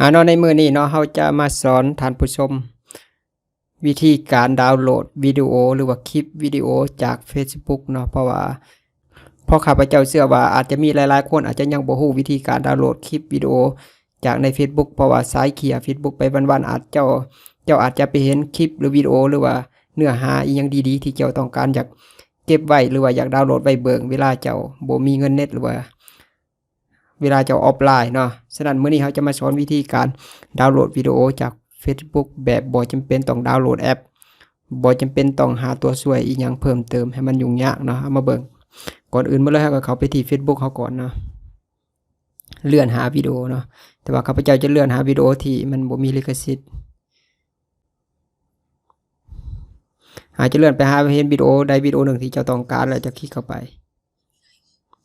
อาเนาะในมือนี้เนาะเราจะมาสอนท่านผู้ชม วิธีการดาวน์โหลดวิดีโอหรือว่าคลิปวิดีโอจาก Facebook เนาะเพราะว่าพราะข้าพเจ้าเชื่อว่าอาจจะมีหลายๆ คนอาจจะยังบ่ฮู้วิธีการดาวน์โหลดคลิปวิดีโอจากใน Facebook เพราะว่าสายเขีย Facebook ไปวันๆอาจเจ้า เจ้าอาจจะไปเห็นคลิปหรือวิดีโอหรือว่าเนื้อหาอีหยังดีๆ ที่เจ้าต้องการอยากเก็บไว้หรือว่าอยากดาวน์โหลดไว้เบิ่งเวลาเจ้าบ่มีเงินเน็ตหรือว่า เวลาจ้าออฟไลน์เนาะฉะนั้นมื้อนี้เราจะมาสอนวิธีการดาวน์โหลดวิดีโอจาก Facebook แบบบ่จำเป็นต้องดาวน์โหลดแอปบ่จำเป็นต้องหาตัวช่วยอีหยังเพิ่มเติมให้มันยุ่งยากเนาะเอามาเบิ่งก่อนอื่นมาเลยเราก็เข้าไปที่ Facebook เขาก่อนเนาะเลื่อนหาวิดีโอเนาะแต่ว่าข้าพเจ้าจะเลื่อนหาวิดีโอที่มันบ่มีลิขสิทธิ์อาจจะเลื่อนไปหาเห็นวิดีโอใดวิดีโอหนึ่งที่เจ้าต้องการแล้วจะคลิกเข้าไป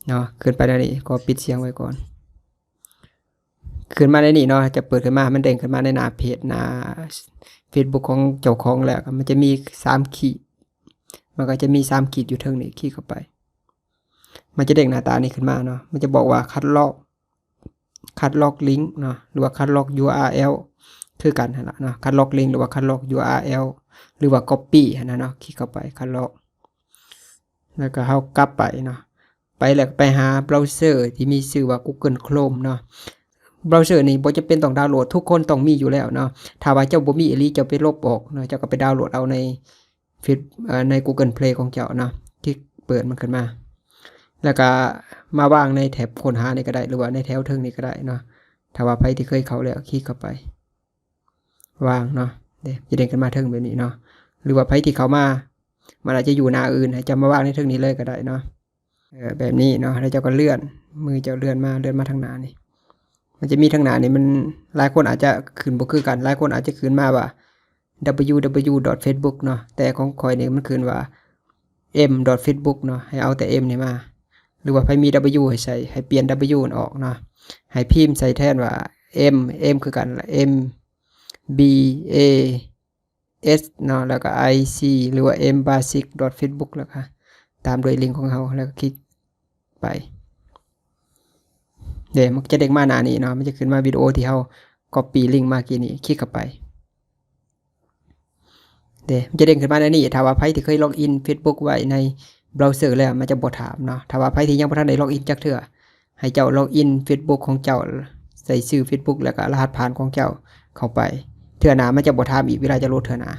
เนาะขึ้นไปได้นี่ก็ปิดเสียงไว้ก่อน ขึ้นมาในนี่เนาะจะเปิดขึ้นมามันเด้งขึ้นมาในหน้าเพจหน้า Facebook ของเจ้าของแล้วมันจะมีสามขีดมันก็จะมีสามขีดอยู่เทิงนี้คลิกเข้าไป มันจะเด้งหน้าตานี้ขึ้นมาเนาะมันจะบอกว่าคัดลอกคัดลอกลิงก์เนาะหรือว่าคัดลอก URL คือกันนะเนาะคัดลอกลิงก์หรือว่าคัดลอก URL หรือว่า copy นะเนาะคลิกเข้าไปคัดลอก แล้วก็เฮากลับไปเนาะ ไปแล้วไปหาเบราว์เซอร์ที่มีชื่อว่า Google Chrome เนาะเบราว์เซอร์นี่บ่จะเป็นต้องดาวน์โหลดทุกคนต้องมีอยู่แล้วเนาะถ้าว่าเจ้าบ่มีอีหลีเจ้าไปลบออกเนาะเจ้าก็ไปดาวน์โหลดเอาในฟิตใน Google Play ของเจ้าเนาะที่เปิดมันขึ้นมา แล้วก็มาวางในแท็บค้นหานี่ก็ได้หรือว่าในแถวเทิงนี่ก็ได้เนาะถ้าว่าไผที่เคยเข้าแล้วคลิกเข้าไป วางเนาะเด้จะเด้งขึ้นมาเทิงแบบนี้เนาะหรือว่าไผที่เขามามันอาจจะอยู่หน้าอื่นให้จะมาวางในเทิงนี้เลยก็ได้เนาะ แบบนี้เนาะแล้วเจ้าก็เลื่อน มือเจ้าเลื่อนมาเลื่อนมาทางหน้านี่ มันจะมีทางหน้านี่มันหลายคนอาจจะขึ้นบ่คือกันหลายคนอาจจะขึ้นมาว่า www.facebook เนาะแต่ของข่อยนี่มันขึ้นว่า m.facebook เนาะให้เอาแต่ m นี่มา หรือว่าใครมี w ให้ใส่ให้เปลี่ยน w นออกเนาะให้พิมพ์ใส่แทนว่า m m คือกัน m b a s เนาะแล้วก็ i c หรือว่า m basic facebook แล้วค่ะ ตามด้วยลิงก์ของเขาแล้วก็คลิกไปเดี๋ยวมันจะเด้งมาหน้านี้เนาะมันจะขึ้นมาวิดีโอที่เรา copy ลิงก์มากี่นี้คลิกเข้าไปเดี๋ยวมันจะเด้งขึ้นมาในนี้ถ้าว่าไพ่ที่เคยล็อกอิน Facebook ไว้ในเบราว์เซอร์แล้วมันจะบ่ถามเนาะถ้าว่าไพ่ที่ยังบ่ทันได้ล็อกอินจักเทื่อให้เจ้าล็อกอิน Facebook ของเจ้าใส่ชื่อ Facebook แล้วก็รหัสผ่านของเจ้าเข้าไปเทื่อหน้ามันจะบ่ถามอีกเวลาจะโหลดเทื่อหน้า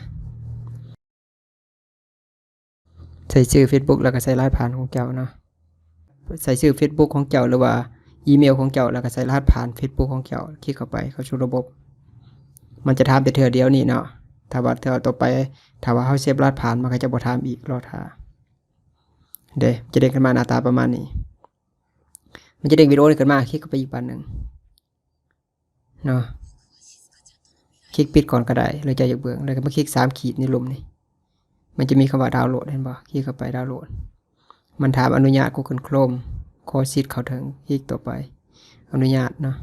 ใส่ชื่อ Facebook แล้วก็ใส่รหัสผ่านของเจ้าเนาะใส่ชื่อ Facebook ของเจ้าหรือว่าอีเมลของเจ้าแล้วก็ใส่รหัสผ่าน Facebook ของเจ้าคลิกเข้าไปเข้าสู่ระบบ มันจะถามแต่เทื่อเดียวนี่เนาะถ้าว่าเทื่อต่อไปถ้าว่าเฮาเซฟรหัสผ่านมันก็จะบ่ถามอีกรอท่าเด้จะเด้งขึ้นมาหน้าตาประมาณนี้ มันจะเด้งวิดีโอนขึ้นมาคลิกเข้าไปอีกบานหนึ่งเนาะคลิกปิดก่อนก็ได้หรือจะอยากเบิ่งแล้วก็มาคลิกสามขีดในหลุมนี่ มันจะมีคำว่าดาวน์โหลดเห็นบ่คลิกเข้าไปดาวน์โหลด มันถามอนุญาต Google Chrome ขอสิทธิ์เขาถึงคลิกต่อไป อนุญาตเนาะ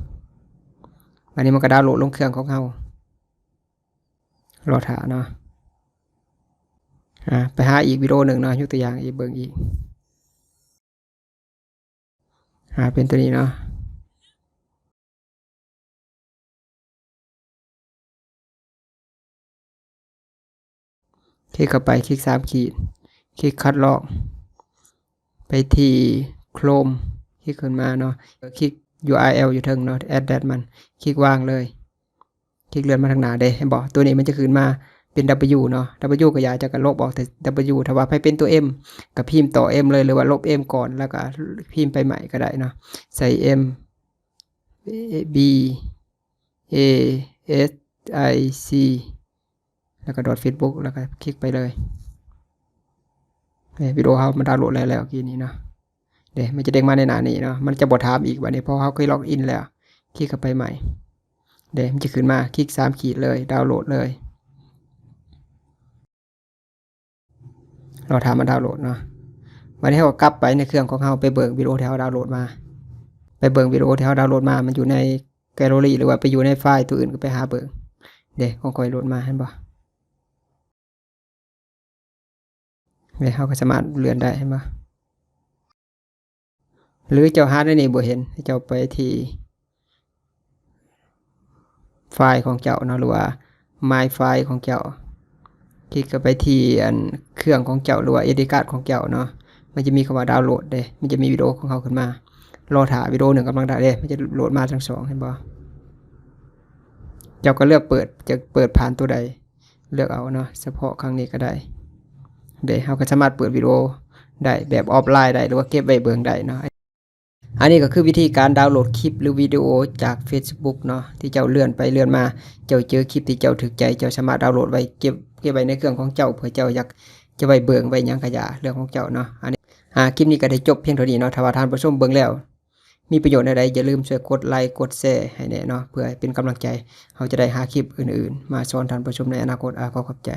วันนี้มันก็ดาวน์โหลดลงเครื่องของเรารอถาเนาะอะไปหาอีกวิดีโอหนึ่งเนาะยกตัวอย่างอีกเบิ่งอีกอ่าเป็นตัวนี้เนาะ ลิกเข้าไปคลิกสามขีด คลิกคัดลอก ไปที่ Chrome คลิกขึ้นมาเนาะคลิก URL อยู่เทิงเนาะ add that มัน คลิกวางเลย คลิกเลื่อนมาทางหน้าเด้ให้บอกตัวนี้มันจะขึ้นมาเป็น W เนาะ W ก็อยากจะกันลบออกแต่ W ถ้าว่าไปเป็นตัว M ก็พิมพ์ต่อ M เลยหรือว่าลบ M ก่อนแล้วก็พิมพ์ไปใหม่ก็ได้เนาะใส่ M B A S I C แล้วก็ dot Facebook แล้วก็คลิกไปเลยเนี่ยวิดีโอเขามันดาวน์โหลดแล้วแล้วกี้นี้เนาะเดี๋ยวมันจะเด้งมาในหน้านี้เนาะมันจะบอถามอีกวันนี้เพราะเขาเคยล็อกอินแล้ว คลิกเข้าไปใหม่ เดี๋ยวมันจะขึ้นมาคลิกสามขีดเลยดาวน์โหลดเลยเราทำมาดาวน์โหลดเนาะวันนี้เรากลับไปในเครื่องของเราไปเบิกวิดีโอที่เราดาวน์โหลดมา ไปเบิกวิดีโอที่เราดาวน์โหลดมา มันอยู่ในแกลเลอรี่หรือว่าไปอยู่ในไฟล์ตัวอื่นก็ไปหาเบิกเดี๋ยวของคอยโหลดมาเห็นบ่ ดี๋ยเราก็สามารถเลื่อนได้เห็นบ่หรือเจ้าหาได้นี่บ่เห็นเจ้าไปที่ไฟล์ของเจ้าเนาะหรือว่า my ไฟล์ของเจ้าคลิกไปที่อันเครื่องของเจ้าหรือว่า SD card ของเจ้าเนาะมันจะมีคำว่าดาวน์โหลดเด้มันจะมีวิดีโอของเขาขึ้นมา รอถ่ายวิดีโอหนึ่งกำลังได้เด้มันจะโหลดมาทั้งสองเห็นบ่เจ้าก็เลือกเปิดจะเปิดผ่านตัวใด เลือกเอาเนาะเฉพาะครั้งนี้ก็ได้ เดี๋ยวเราก็สามารถเปิดวิดีโอได้แบบออฟไลน์ได้หรือว่าเก็บไว้เบิ่งได้เนาะอันนี้ก็คือวิธีการดาวน์โหลดคลิปหรือวิดีโอจาก Facebook เนาะที่เจ้าเลื่อนไปเลื่อนมา เจ้าเจอคลิปที่เจ้าถึกใจ เจ้าสามารถดาวน์โหลดไว้เก็บเก็บไว้ในเครื่องของเจ้าเพื่อเจ้าอยากจะไว้เบิ่งไว้ยังกะยาเรื่องของเจ้าเนาะอันนี้อ่าคลิปนี้ก็ได้จบเพียงเท่านี้เนาะถ้าว่าท่านผู้ชมเบิ่งแล้ว มีประโยชน์ใดๆอย่าลืมช่วยกดไลค์กดแชร์ให้แน่เนาะเพื่อเป็นกำลังใจเราจะได้หาคลิปอื่นๆ มาสอนท่านผู้ชมในอนาคตอาขอขอบใจ